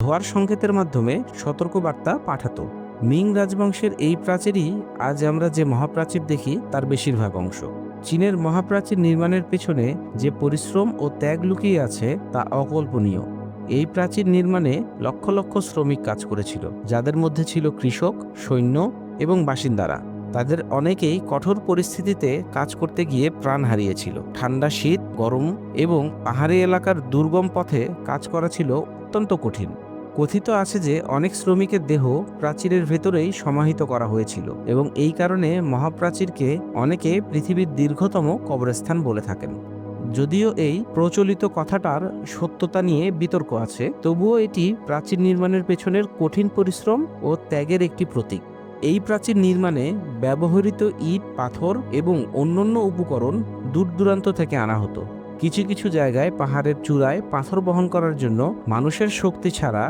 ধোয়ার সংকেতের মাধ্যমে সতর্কবার্তা পাঠাতো। মিং রাজবংশের এই প্রাচীরই আজ আমরা যে মহাপ্রাচীর দেখি, তার বেশিরভাগ অংশ। চীনের মহাপ্রাচীর নির্মাণের পেছনে যে পরিশ্রম ও ত্যাগ লুকিয়ে আছে, তা অকল্পনীয়। এই প্রাচীর নির্মাণে লক্ষ লক্ষ শ্রমিক কাজ করেছিল, যাদের মধ্যে ছিল কৃষক, সৈন্য এবং বাসিন্দারা। তাদের অনেকেই কঠোর পরিস্থিতিতে কাজ করতে গিয়ে প্রাণ হারিয়েছিল। ঠান্ডা শীত, গরম এবং পাহাড়ি এলাকার দুর্গম পথে কাজ করা ছিল অত্যন্ত কঠিন। কথিত আছে যে অনেক শ্রমিকের দেহ প্রাচীরের ভেতরেই সমাহিত করা হয়েছিল এবং এই কারণে মহাপ্রাচীরকে অনেকে পৃথিবীর দীর্ঘতম কবরস্থান বলে থাকেন। যদিও এই প্রচলিত কথাটার সত্যতা নিয়ে বিতর্ক আছে, তবুও এটি প্রাচীর নির্মাণের পেছনের কঠিন পরিশ্রম ও ত্যাগের একটি প্রতীক। এই প্রাচীর নির্মাণে ব্যবহৃত ইট, পাথর এবং অন্যান্য উপকরণ দূর দূরান্ত থেকে আনা হতো। কিছু কিছু জায়গায় পাহাড়ের চূড়ায় পাথর বহন করার জন্য মানুষের শক্তি ছাড়া